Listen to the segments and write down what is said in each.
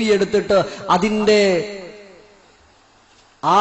കുപ്പിയെടുത്തിട്ട് അതിന്റെ ആ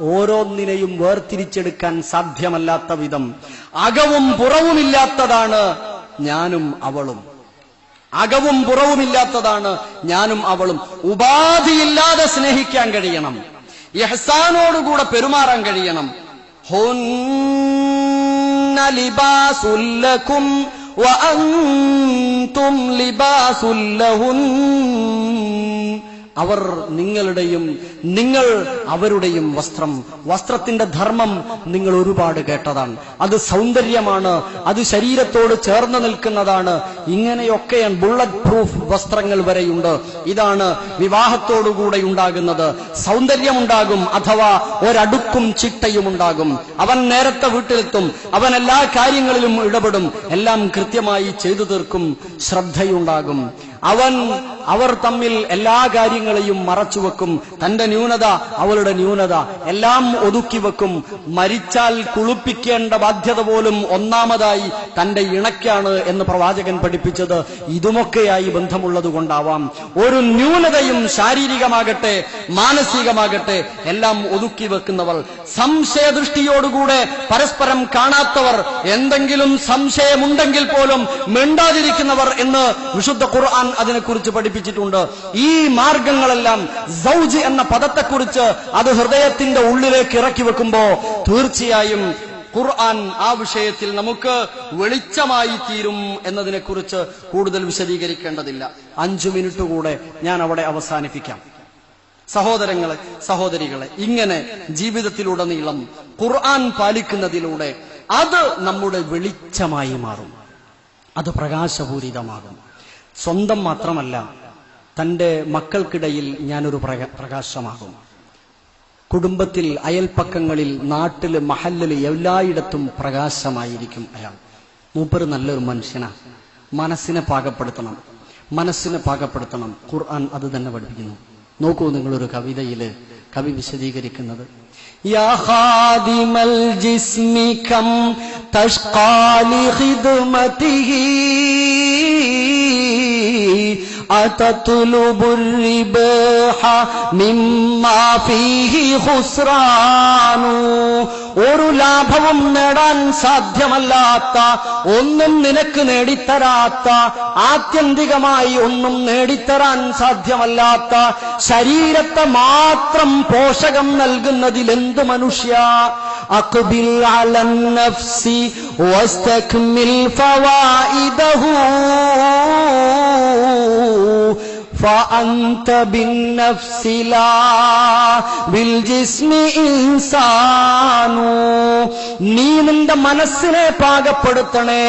ഓരോന്നിനെയും വേർതിരിച്ചെടുക്കാൻ സാധ്യമല്ലാത്ത വിധം അകവും പുറവുമില്ലാത്തതാണ് ഞാനും അവളും. അകവും പുറവുമില്ലാത്തതാണ് ഞാനും അവളും. ഉപാധിയില്ലാതെ സ്നേഹിക്കാൻ കഴിയണം. യഹ്സാനോടുകൂടെ പെരുമാറാൻ കഴിയണം. ഹുന്ന وأنتم لباس لهن. അവർ നിങ്ങളുടെയും നിങ്ങൾ അവരുടെയും വസ്ത്രം. വസ്ത്രത്തിന്റെ ധർമ്മം നിങ്ങൾ ഒരുപാട് കേട്ടതാണ്. അത് സൗന്ദര്യമാണ് അത് ശരീരത്തോട് ചേർന്ന് നിൽക്കുന്നതാണ്. ഇങ്ങനെയൊക്കെയാണ് ബുള്ളറ്റ് പ്രൂഫ് വസ്ത്രങ്ങൾ വരെയുണ്ട്. ഇതാണ് വിവാഹത്തോടുകൂടെ ഉണ്ടാകുന്നത്. സൗന്ദര്യമുണ്ടാകും അഥവാ ഒരടുക്കും ചിട്ടയും ഉണ്ടാകും. അവൻ നേരത്തെ വീട്ടിലെത്തും. അവൻ എല്ലാ കാര്യങ്ങളിലും ഇടപെടും. എല്ലാം കൃത്യമായി ചെയ്തു തീർക്കും. ശ്രദ്ധയുണ്ടാകും. അവൻ അവർ തമ്മിൽ എല്ലാ കാര്യങ്ങളെയും മറച്ചുവെക്കും. തന്റെ ന്യൂനത അവളുടെ ന്യൂനത. എല്ലാം ഒതുക്കി വെക്കും. മരിച്ചാൽ കുളിപ്പിക്കേണ്ട ബാധ്യത പോലും ഒന്നാമതായി തന്റെ ഇണയ്ക്കാണ് എന്ന് പ്രവാചകൻ പഠിപ്പിച്ചത്. ഇതുമൊക്കെയായി ബന്ധമുള്ളത് കൊണ്ടാവാം. ഒരു ന്യൂനതയും ശാരീരികമാകട്ടെ മാനസികമാകട്ടെ എല്ലാം ഒതുക്കി വെക്കുന്നവൾ. സംശയദൃഷ്ടിയോടുകൂടെ പരസ്പരം കാണാത്തവർ എന്തെങ്കിലും സംശയമുണ്ടെങ്കിൽ പോലും മിണ്ടാതിരിക്കുന്നവർ എന്ന് വിശുദ്ധ ഖുർആൻ അതിനെക്കുറിച്ച് പഠിപ്പിച്ചിട്ടുണ്ട് ഈ മാർഗങ്ങളെല്ലാം സൗജ് എന്ന പദത്തെക്കുറിച്ച് അത് ഹൃദയത്തിന്റെ ഉള്ളിലേക്ക് ഇറക്കി വെക്കുമ്പോ തീർച്ചയായും ഖുർആൻ ആ വിഷയത്തിൽ നമുക്ക് വെളിച്ചമായി തീരും എന്നതിനെ കുറിച്ച് കൂടുതൽ വിശദീകരിക്കേണ്ടതില്ല. അഞ്ചു മിനിറ്റ് കൂടെ ഞാൻ അവിടെ അവസാനിപ്പിക്കാം. സഹോദരങ്ങളെ സഹോദരികളെ ഇങ്ങനെ ജീവിതത്തിലുടനീളം ഖുർആൻ പാലിക്കുന്നതിലൂടെ അത് നമ്മുടെ വെളിച്ചമായി മാറും. അത് പ്രകാശപൂരിതമാകും. സ്വന്തം മാത്രമല്ല തന്റെ മക്കൾക്കിടയിൽ ഞാനൊരു പ്രക- പ്രകാശമാകും. കുടുംബത്തിൽ അയൽപ്പക്കങ്ങളിൽ നാട്ടിൽ മഹല്ലിൽ എല്ലായിടത്തും പ്രകാശമായിരിക്കും അയാൾ. മൂപ്പർ നല്ലൊരു മനുഷ്യനാ. മനസ്സിനെ പാകപ്പെടുത്തണം. മനസ്സിനെ പാകപ്പെടുത്തണം. ഖുർആൻ അത് തന്നെ പഠിപ്പിക്കുന്നു. നോക്കൂ നിങ്ങളൊരു കവിതയിൽ കവി വിശദീകരിക്കുന്നത്. കം തഷ്ഖാലി ഖിദ്മതിഹി أتطلب الرباح مما فيه خسران ഒരു ലാഭവും നേടാൻ സാധ്യമല്ലാത്ത ഒന്നും നിനക്ക് നേടിത്തരാത്ത ആത്യന്തികമായി ഒന്നും നേടിത്തരാൻ സാധ്യമല്ലാത്ത ശരീരത്തെ മാത്രം പോഷകം നൽകുന്നതിലെന്ത് മനുഷ്യ അക്ബിൽ അലൻ നഫ്സി വസ്തക്മിൽ ഫവായിദഹു فأنت بالنفس لا بالجسم إنسان നീ നിന്റെ മനസ്സിനെ പാകപ്പെടുത്തണേ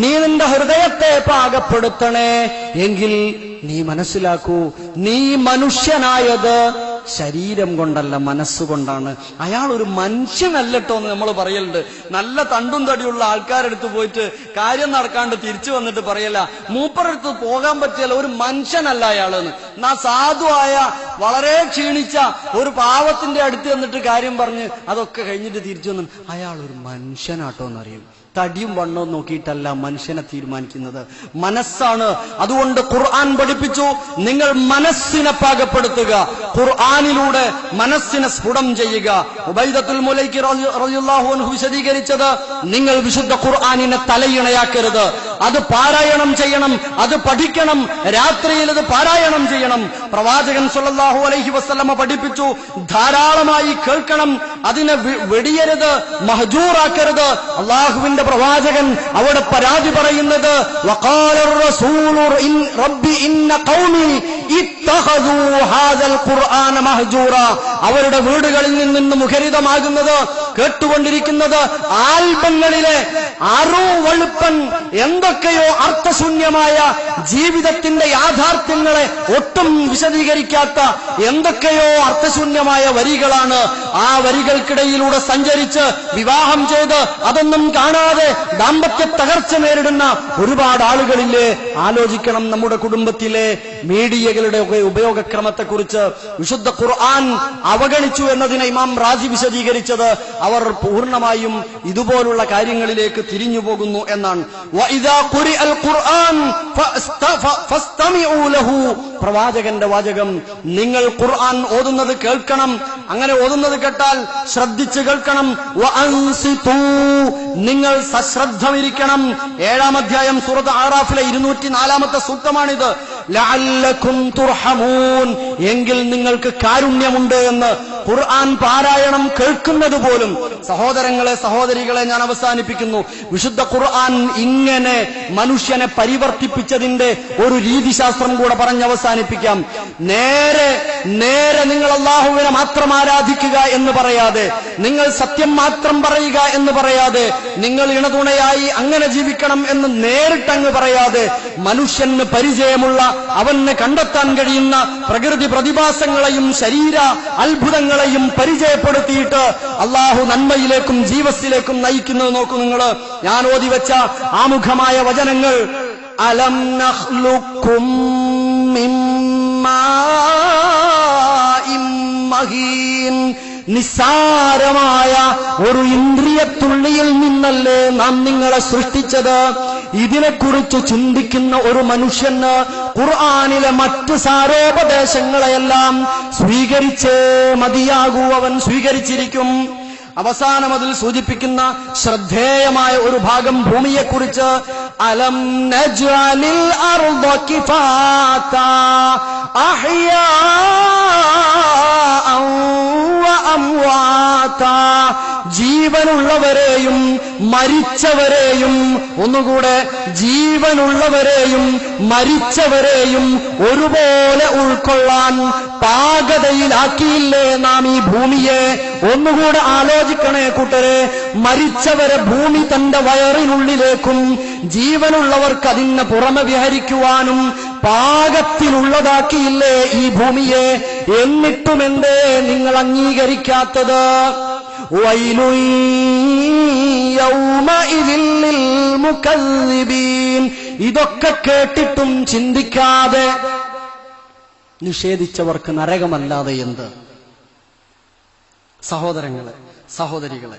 നീ നിന്റെ ഹൃദയത്തെ പാകപ്പെടുത്തണേ എങ്കിൽ നീ മനസ്സിലാക്കൂ നീ മനുഷ്യനായത് ശരീരം കൊണ്ടല്ല മനസ്സുകൊണ്ടാണ് അയാൾ ഒരു മനുഷ്യനല്ലട്ടോ എന്ന് നമ്മൾ പറയലുണ്ട്. നല്ല തണ്ടും തടിയുള്ള ആൾക്കാരെടുത്ത് പോയിട്ട് കാര്യം നടക്കാണ്ട് തിരിച്ചു വന്നിട്ട് പറയല മൂപ്പറടുത്ത് പോകാൻ പറ്റിയല്ല ഒരു മനുഷ്യനല്ല അയാളെന്ന്. എന്നാ സാധുവായ വളരെ ക്ഷീണിച്ച ഒരു പാവത്തിന്റെ അടുത്ത് എന്നിട്ട് കാര്യം പറഞ്ഞ് അതൊക്കെ കഴിഞ്ഞിട്ട് തിരിച്ചു വന്നു. അയാൾ ഒരു മനുഷ്യനാട്ടോ എന്നറിയും. തടിയും വണ്ണവും നോക്കിയിട്ടല്ല മനുഷ്യനെ തീരുമാനിക്കുന്നത്. മനസ്സാണ്. അതുകൊണ്ട് ഖുർആൻ പഠിപ്പിച്ചു. നിങ്ങൾ മനസ്സിനെ പാകപ്പെടുത്തുക. ഖുർആാനിലൂടെ മനസ്സിനെ സ്ഫുടം ചെയ്യുക. ഉബൈദത്തുൽ മുലൈക്ക് വിശദീകരിച്ചത് നിങ്ങൾ വിശുദ്ധ ഖുർആാനിനെ തലയിണയാക്കരുത്. അത് പാരായണം ചെയ്യണം അത് പഠിക്കണം. രാത്രിയിൽ ഇത് പാരായണം ചെയ്യണം. പ്രവാചകൻ സുല്ലാഹു അലൈഹി വസ്ലമ പഠിപ്പിച്ചു ധാരാളമായി കേൾക്കണം. അതിനെ വെടിയരുത് മഹജൂറാക്കരുത്. അള്ളാഹുവിന്റെ പ്രവാചകൻ അവിടെ പരാതി പറയുന്നത് ഇന്ന അവരുടെ വീടുകളിൽ നിന്ന് മുഖരിതമാകുന്നത് കേട്ടുകൊണ്ടിരിക്കുന്നത് ആൽബങ്ങളിലെ അറു വളുപ്പൻ എന്തൊക്കെയോ അർത്ഥശൂന്യമായ ജീവിതത്തിന്റെ യാഥാർത്ഥ്യങ്ങളെ ഒട്ടും വിശദീകരിക്കാത്ത എന്തൊക്കെയോ അർത്ഥശൂന്യമായ വരികളാണ് ആ വരികൾക്കിടയിലൂടെ സഞ്ചരിച്ച് വിവാഹം ചെയ്ത് അതൊന്നും കാണാതെ ദാമ്പത്യ തകർച്ച നേരിടുന്ന ഒരുപാട് ആളുകളില്ലേ? ആലോചിക്കണം നമ്മുടെ കുടുംബത്തിലെ മീഡിയകളുടെ ഒക്കെ ഉപയോഗക്രമത്തെക്കുറിച്ച് വിശുദ്ധ ഖുർആൻ അവഗണിച്ചു എന്നതിനെ ഇമാം റാജി വിശദീകരിച്ചത് അവർ പൂർണമായും ഇതുപോലുള്ള കാര്യങ്ങളിലേക്ക് തിരിഞ്ഞു പോകുന്നു എന്നാണ്. പ്രവാചകന്റെ വാചകം നിങ്ങൾ ഖുർആൻ ഓതുന്നത് കേൾക്കണം. അങ്ങനെ ഓതുന്നത് കേട്ടാൽ ശ്രദ്ധിച്ചു കേൾക്കണം. നിങ്ങൾ സശ്രദ്ധമിരിക്കണം. ഏഴാം അധ്യായം സൂറത്ത് ആറാഫിലെ ഇരുന്നൂറ്റി നാലാമത്തെ സൂക്തമാണിത്. ലഅല്ലക്കും തുർഹമൂൻ. എങ്കിൽ നിങ്ങൾക്ക് കാരുണ്യമുണ്ട് എന്ന് ഖുർആൻ പാരായണം കേൾക്കുന്നത് പോലും. സഹോദരങ്ങളെ സഹോദരികളെ ഞാൻ അവസാനിപ്പിക്കുന്നു. വിശുദ്ധ ഖുർആൻ ഇങ്ങനെ മനുഷ്യനെ പരിവർത്തിപ്പിച്ചതിന്റെ ഒരു രീതിശാസ്ത്രം കൂടെ പറഞ്ഞ് അവസാനിപ്പിക്കാം. നേരെ നേരെ അള്ളാഹുവിനെ മാത്രം ആരാധിക്കുക എന്ന് പറയാതെ നിങ്ങൾ സത്യം മാത്രം പറയുക എന്ന് പറയാതെ നിങ്ങൾ ഇണതുണയായി അങ്ങനെ ജീവിക്കണം എന്ന് നേരിട്ടങ്ങ് പറയാതെ മനുഷ്യന് പരിചയമുള്ള അവന് കണ്ടെത്താൻ കഴിയുന്ന പ്രകൃതി പ്രതിഭാസങ്ങളെയും ശരീര അത്ഭുതങ്ങളെയും പരിചയപ്പെടുത്തിയിട്ട് അള്ളാഹു നന്മയിലേക്കും ജീവസിലേക്കും നയിക്കുന്നത് നോക്കൂ നിങ്ങൾ ഞാൻ ഓതിവെച്ച ആമുഖമായ വചനങ്ങൾ അലം നഖ്ലുക്കും മഹീൻ നിസ്സാരമായ ഒരു ഇന്ദ്രിയത്തുള്ളിയിൽ നിന്നല്ലേ നാം നിങ്ങളെ സൃഷ്ടിച്ചത്? ഇതിനെക്കുറിച്ച് ചിന്തിക്കുന്ന ഒരു മനുഷ്യന് ഖുർആാനിലെ മറ്റ് സാരോപദേശങ്ങളെയെല്ലാം സ്വീകരിച്ചേ മതിയാകൂ അവൻ സ്വീകരിച്ചിരിക്കും. അവസാനം അതിൽ സൂചിപ്പിക്കുന്ന ശ്രദ്ധേയമായ ഒരു ഭാഗം ഭൂമിയെക്കുറിച്ച് അലം നജ്അലിൽ അർദ അഹിയാ വഅംവാതാ ജീവനുള്ളവരെയും മരിച്ചവരെയും ഒന്നുകൂടെ ജീവനുള്ളവരെയും മരിച്ചവരെയും ഒരുപോലെ ഉൾക്കൊള്ളാൻ പാകതയിലാക്കിയില്ലേ നാം ഈ ഭൂമിയെ? ഒന്നുകൂടെ ആലോചിക്കണേ കൂട്ടരെ. മരിച്ചവരെ ഭൂമി തന്റെ വയറിനുള്ളിലേക്കും ജീവനുള്ളവർക്ക് അതിന് പുറമെ വിഹരിക്കുവാനും പാകത്തിനുള്ളതാക്കിയില്ലേ ഈ ഭൂമിയെ? എന്നിട്ടും എന്തേ നിങ്ങൾ അംഗീകരിക്കാത്തത്. ഇതൊക്കെ കേട്ടിട്ടും ചിന്തിക്കാതെ നിഷേധിച്ചവർക്ക് നരകമല്ലാതെ എന്ത്? സഹോദരങ്ങളെ സഹോദരികളെ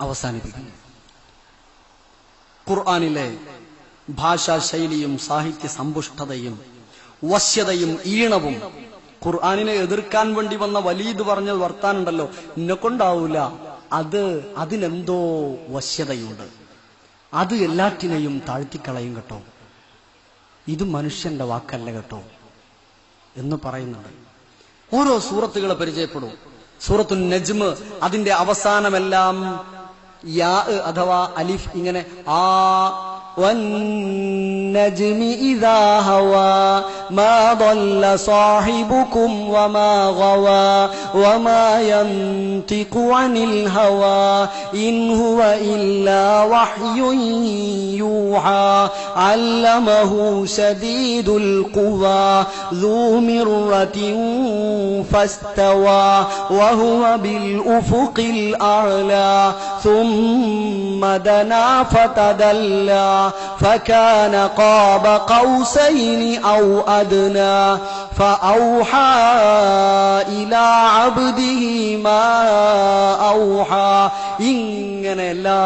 അവസാനിപ്പിക്കുന്നു. ഖുർആാനിലെ ഭാഷാ ശൈലിയും സാഹിത്യ സമ്പുഷ്ടതയും വശ്യതയും ഈണവും. ഖുർആാനിനെ എതിർക്കാൻ വേണ്ടി വന്ന വലീദ് പറഞ്ഞ വർത്താനുണ്ടല്ലോ എന്നെ കൊണ്ടാവൂല അത് അതിനെന്തോ വശ്യതയുണ്ട് അത് എല്ലാറ്റിനെയും താഴ്ത്തിക്കളയും കേട്ടോ. ഇത് മനുഷ്യന്റെ വാക്കല്ല കേട്ടോ എന്ന് പറയുന്നുണ്ട്. ഓരോ സൂറത്തുകളെ പരിചയപ്പെടും. സൂറത്തു നജ്മ് അതിന്റെ അവസാനമെല്ലാം യാ അഥവാ അലിഫ് ഇങ്ങനെ ആ والنجم إذا هوى ما ضل صاحبكم وما غوى وما ينطق عن الهوى إن هو إلا وحي يوحى علمه شديد القوى ذو مرة فاستوى وهو بالأفق الأعلى ثم دنا فتدلى فكان قاب قوسين أو أدنى فأوحى إلى عبده ما أوحى ഇങ്ങനെ എല്ലാ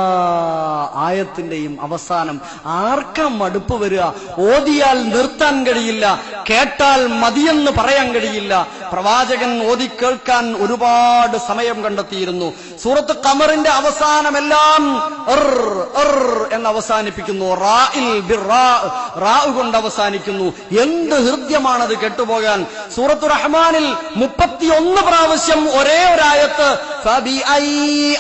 ആയത്തിന്റെയും അവസാനം ആർക്കാം മടുപ്പ് വരിക ഓതിയാൽ നിർത്താൻ കഴിയില്ല കേട്ടാൽ മതിയെന്ന് പറയാൻ കഴിയില്ല പ്രവാചകൻ ഓതി കേൾക്കാൻ ഒരുപാട് സമയം കണ്ടെത്തിയിരുന്നു സൂറത്ത് കമറിന്റെ അവസാനമെല്ലാം ഇർ, ഇർ എന്ന് അവസാനിപ്പിക്കുന്നു റാഇൽ ബിർറാ, റാ കൊണ്ട് അവസാനിക്കുന്നു എന്ത് ഹൃദ്യമാണത് കെട്ടുപോകാൻ സൂറത്തു റഹ്മാനിൽ മുപ്പത്തിയൊന്ന് പ്രാവശ്യം ഒരേ ഒരായത്ത് فبأي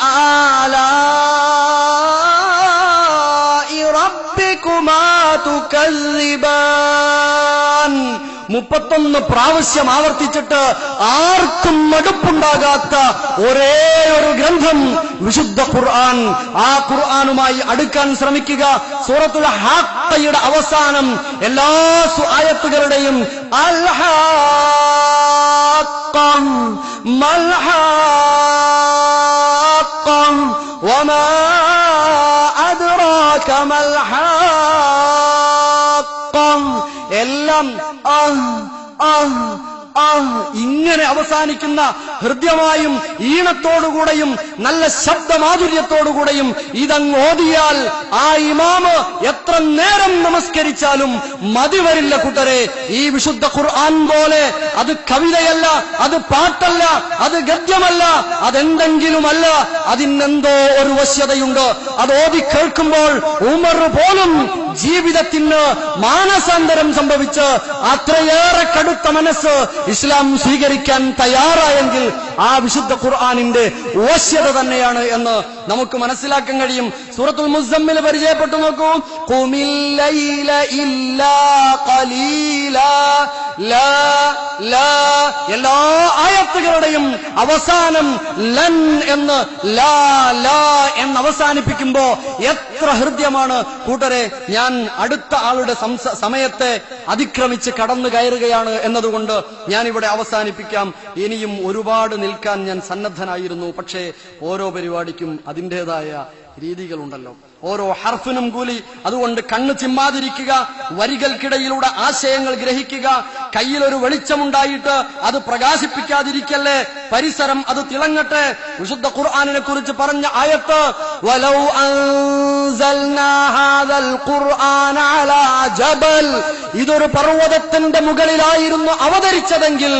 آلاء ربكما تكذبان മുപ്പത്തൊന്ന് പ്രാവശ്യം ആവർത്തിച്ചിട്ട് ആർക്കും മടുപ്പുണ്ടാകാത്ത ഒരേ ഒരു ഗ്രന്ഥം വിശുദ്ധ ഖുർആൻ. ആ ഖുർആനുമായി അടുക്കാൻ ശ്രമിക്കുക. സൂറത്തുൽ ഹാത്തയുടെ അവസാനം എല്ലാ ആയത്തുകളുടെയും അൽഹാക്കം മൽഹാക്കം വമാ അദ്റാക മൽഹാ ആ ആഹ് ഇങ്ങനെ അവസാനിക്കുന്ന ഹൃദ്യമായും ഈണത്തോടുകൂടെയും നല്ല ശബ്ദമാധുര്യത്തോടുകൂടെയും ഇതങ്ങ് ഓതിയാൽ ആ ഇമാമ് എത്ര നേരം നമസ്കരിച്ചാലും മതി വരില്ല കൂട്ടരെ. ഈ വിശുദ്ധ ഖുർആൻ പോലെ അത് കവിതയല്ല അത് പാട്ടല്ല അത് ഗദ്യമല്ല അതെന്തെങ്കിലുമല്ല അതിനെന്തോ ഒരു വശ്യതയുണ്ട്. അത് ഓതി കേൾക്കുമ്പോൾ ഉമർ പോലും ജീവിതത്തിന് മാനസാന്തരം സംഭവിച്ച് അത്രയേറെ കടുത്ത മനസ്സ് ഇസ്ലാം സ്വീകരിക്കാൻ തയ്യാറായെങ്കിൽ ആ വിശുദ്ധ ഖുർആാനിന്റെ ഓശ്യത തന്നെയാണ് എന്ന് നമുക്ക് മനസ്സിലാക്കാൻ കഴിയും. സൂറത്തുൽ മുസമ്മിൽ പരിചയപ്പെട്ടു നോക്കൂ. ഖുമിൽ എല്ലാ ആയത്തുകളുടെയും അവസാനം ലൻ എന്ന് ലാ ലാ എന്ന് അവസാനിപ്പിക്കുമ്പോ എത്ര ഹൃദ്യമാണ്. കൂട്ടരെ ഞാൻ അടുത്ത ആളുടെ സമയത്തെ അതിക്രമിച്ച് കടന്നു കയറുകയാണ് എന്നതുകൊണ്ട് ഞാൻ ഇവിടെ അവസാനിപ്പിക്കാം. ഇനിയും ഒരുപാട് നിൽക്കാൻ ഞാൻ സന്നദ്ധനായിരുന്നു. പക്ഷേ ഓരോ പരിപാടിക്കും അതിന്റെതായ രീതികളുണ്ടല്ലോ. ഓരോ ഹർഫിനും കൂലി. അതുകൊണ്ട് കണ്ണ് ചിമ്മാതിരിക്കുക വരികൾക്കിടയിലൂടെ ആശയങ്ങൾ ഗ്രഹിക്കുക കയ്യിൽ ഒരു വെളിച്ചമുണ്ടായിട്ട് അത് പ്രകാശിപ്പിക്കാതിരിക്കല്ലേ? പരിസരം അത് തിളങ്ങട്ടെ. വിശുദ്ധ ഖുർആാനിനെ കുറിച്ച് പറഞ്ഞ ആയത്ത് വലൗ ജബൽ. ഇതൊരു പർവതത്തിന്റെ മുകളിലായിരുന്നു അവതരിച്ചതെങ്കിൽ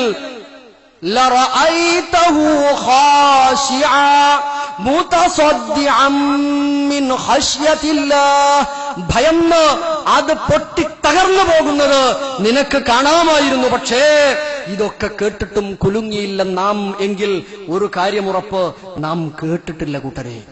ഭയന്ന് അത് പൊട്ടി തകർന്നു പോകുന്നത് നിനക്ക് കാണാമായിരുന്നു പക്ഷേ ഇതൊക്കെ കേട്ടിട്ടും കുലുങ്ങിയില്ല നാം എങ്കിൽ. ഒരു കാര്യമുറപ്പ് നാം കേട്ടിട്ടില്ല കൂട്ടരെ.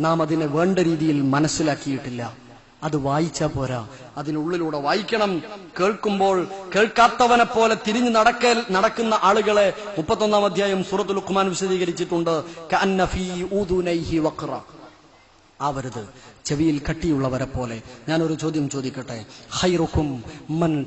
നാം അതിനെ വേണ്ട രീതിയിൽ മനസ്സിലാക്കിയിട്ടില്ല. അത് വായിച്ചാ പോരാ. അതിനുള്ളിലൂടെ വായിക്കണം. കേൾക്കുമ്പോൾ കേൾക്കാത്തവനെ പോലെ തിരിഞ്ഞു നടക്കൽ നടക്കുന്ന ആളുകളെ മുപ്പത്തൊന്നാം അധ്യായം സൂറത്തുൽ ലുഖ്മാൻ വിശദീകരിച്ചിട്ടുണ്ട്. ആവരുത്. ചെവിയിൽ കട്ടിയുള്ളവരെ പോലെ. ഞാനൊരു ചോദ്യം ചോദിക്കട്ടെ? ഹൈറുക്കും മൻ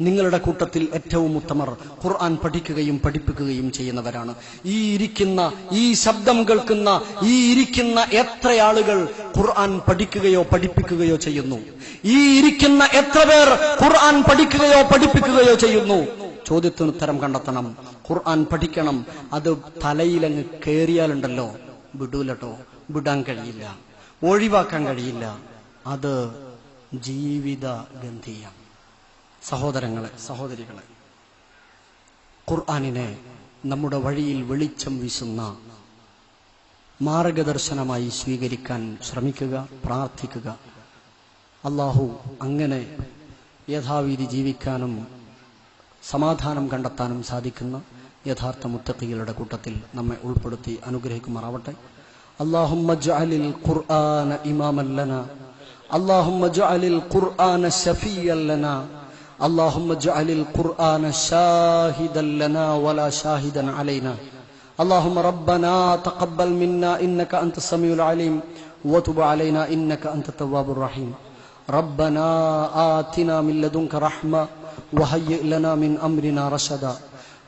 നിങ്ങളുടെ കൂട്ടത്തിൽ ഏറ്റവും ഉത്തമർ ഖുർആൻ പഠിക്കുകയും പഠിപ്പിക്കുകയും ചെയ്യുന്നവരാണ്. ഈ ഇരിക്കുന്ന ഈ ശബ്ദം കേൾക്കുന്ന ഈ ഇരിക്കുന്ന എത്ര ആളുകൾ ഖുർആൻ പഠിക്കുകയോ പഠിപ്പിക്കുകയോ ചെയ്യുന്നു? ഈ ഇരിക്കുന്ന എത്ര പേർ ഖുർആൻ പഠിക്കുകയോ പഠിപ്പിക്കുകയോ ചെയ്യുന്നു? ചോദ്യത്തിന് ഉത്തരം കണ്ടെത്തണം. ഖുർആൻ പഠിക്കണം. അത് തലയിലങ്ങ് കയറിയാലുണ്ടല്ലോ വിടൂലട്ടോ. വിടാൻ കഴിയില്ല. ഒഴിവാക്കാൻ കഴിയില്ല. അത് ജീവിത ഗന്ധിയാണ് സഹോദരങ്ങളെ സഹോദരികളെ ഖുർആാനിനെ നമ്മുടെ വഴിയിൽ വെളിച്ചം വീശുന്ന മാർഗദർശനമായി സ്വീകരിക്കാൻ ശ്രമിക്കുക പ്രാർത്ഥിക്കുക. അള്ളാഹു അങ്ങനെ യഥാവിധി ജീവിക്കാനും സമാധാനം കണ്ടെത്താനും സാധിക്കുന്ന. യഥാർത്ഥ മുത്തക്കികളുടെ കൂട്ടത്തിൽ നമ്മെ ഉൾപ്പെടുത്തി അനുഗ്രഹിക്കുമാറാവട്ടെ اللهم اجعل القرآن إماما لنا اللهم اجعل القرآن شفيا لنا اللهم اجعل القرآن شاهدا لنا ولا شاهدا علينا اللهم ربنا تقبل منا إنك أنت السميع العليم وتب علينا إنك أنت التواب الرحيم ربنا آتنا من لدنك رحمة وهيئ لنا من أمرنا رشدا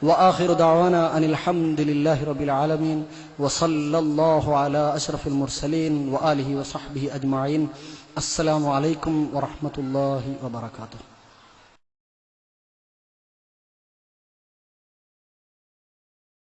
وآخر دعوانا أن الحمد لله رب العالمين وصلى الله على أشرف المرسلين وآله وصحبه أجمعين. السلام عليكم ورحمة الله وبركاته.